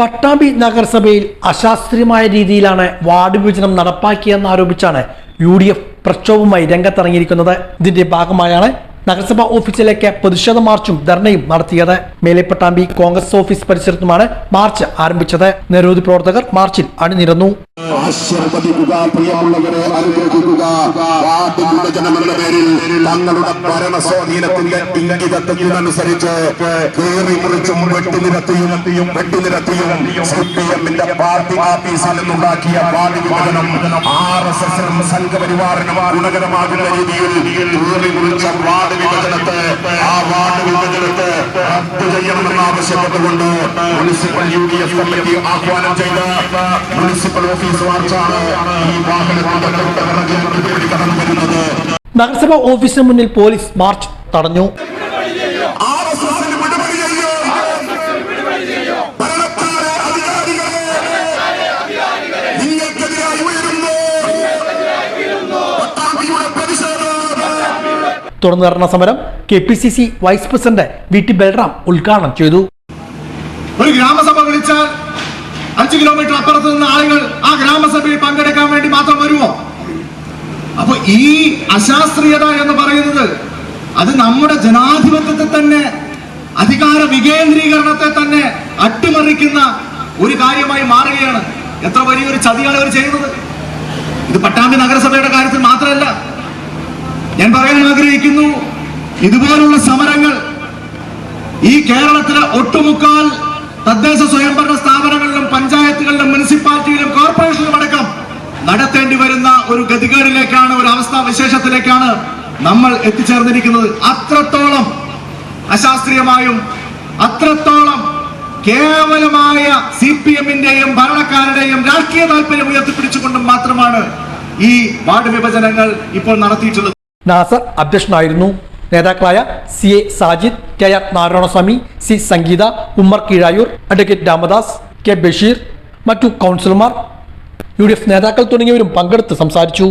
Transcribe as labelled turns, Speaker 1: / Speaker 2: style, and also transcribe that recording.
Speaker 1: പട്ടാമ്പി നഗരസഭയിൽ അശാസ്ത്രീയമായ രീതിയിലാണ് വാർഡ് വിഭജനം നടപ്പാക്കിയെന്നാരോപിച്ചാണ് യു ഡി എഫ് പ്രക്ഷോഭവുമായി രംഗത്തിറങ്ങിയിരിക്കുന്നത്. ഇതിന്റെ ഭാഗമായാണ് നഗരസഭാ ഓഫീസിലേക്ക് പ്രതിഷേധ മാർച്ചും ധർണയും നടത്തിയത്. മേലെപ്പട്ടാമ്പി കോൺഗ്രസ് ഓഫീസ് പരിസരത്തുമാണ് മാർച്ച് ആരംഭിച്ചത്. നിരവധി പ്രവർത്തകർ മാർച്ചിൽ അണിനിരന്നു.
Speaker 2: ആശീർവദിക്കുക പ്രിയമുള്ളവരെ അനുഗ്രഹിക്കുക. വാർഡ് വിഭജനം പേരിൽ തങ്ങളുടെ ഭരണ സ്വാധീനത്തിന്റെ ഇംഗിതത്വത്തിനനുസരിച്ച് കീറി മുറിച്ചും വെട്ടിനിരത്തിയും വെട്ടിനിരത്തിയും സി പി എമ്മിന്റെ പാർട്ടി ഓഫീസിൽ നിന്നുണ്ടാക്കിയ വാർഡ് വിഭജനം ആർ എസ് എസിനും സംഘപരിവാറിനും ഗുണകരമാകുന്ന രീതിയിൽ കേറി മുറിച്ച വാർഡ് വിഭജനത്തെ റദ്ദു ചെയ്യണമെന്ന് ആവശ്യപ്പെട്ടുകൊണ്ട് municipal U D F committee ആഹ്വാനം ചെയ്ത മുനിസിപ്പൽ ഓഫീസ് മാർച്ചാണ് ഈ തൊട്ടപിറകിൽ കടന്നു വരുന്നത്
Speaker 1: നഗരസഭാ ഓഫീസിന് മുന്നിൽ പോലീസ് മാർച്ച് തടഞ്ഞു. തുടർന്ന് നടന്ന സമരം K P C C vice president V T Balram ഉദ്ഘാടനം ചെയ്തു.
Speaker 3: ഒരു ഗ്രാമസഭ വിളിച്ചാൽ അഞ്ചു കിലോമീറ്റർ അപ്പുറത്ത് നിന്ന് ആളുകൾ ആ ഗ്രാമസഭയിൽ പങ്കെടുക്കാൻ വേണ്ടി മാത്രം വരുമോ അപ്പൊ ഈ അശാസ്ത്രീയത എന്ന് പറയുന്നത് അത് നമ്മുടെ ജനാധിപത്യത്തെ തന്നെ അധികാര വികേന്ദ്രീകരണത്തെ തന്നെ അട്ടിമറിക്കുന്ന ഒരു കാര്യമായി മാറുകയാണ്. എത്ര വലിയൊരു ചതിയാണ് അവർ ചെയ്യുന്നത്. ഇത് പട്ടാമ്പി നഗരസഭയുടെ കാര്യത്തിൽ മാത്രമല്ല ഞാൻ പറയാൻ ആഗ്രഹിക്കുന്നു ഇതുപോലുള്ള സമരങ്ങൾ ഈ കേരളത്തിലെ ഒട്ടുമുക്കാൽ തദ്ദേശ സ്വയംഭരണ സ്ഥാപനങ്ങളിലും പഞ്ചായത്തുകളിലും മുനിസിപ്പാലിറ്റിയിലും കോർപ്പറേഷനിലും അടക്കം നടത്തേണ്ടി വരുന്ന ഒരു ഗതികേടിലേക്കാണ് ഒരു അവസ്ഥാ വിശേഷത്തിലേക്കാണ് നമ്മൾ എത്തിച്ചേർന്നിരിക്കുന്നത്. അത്രത്തോളം അശാസ്ത്രീയമായും അത്രത്തോളം കേവലമായ സി പി എമ്മിന്റെയും ഭരണക്കാരുടെയും രാഷ്ട്രീയ താല്പര്യം ഉയർത്തിപ്പിടിച്ചുകൊണ്ടും മാത്രമാണ് ഈ വാർഡ് വിഭജനങ്ങൾ ഇപ്പോൾ നടത്തിയിട്ടുള്ളത്.
Speaker 1: നാസർ അധ്യക്ഷനായിരുന്നു. നേതാക്കളായ C A Sajid K R Narayanaswamy C Sangeetha Ummer Keezhayur advocate Ramadas K Basheer മറ്റു കൗൺസിലർമാർ യു നേതാക്കൾ തുടങ്ങിയവരും പങ്കെടുത്ത് സംസാരിച്ചു.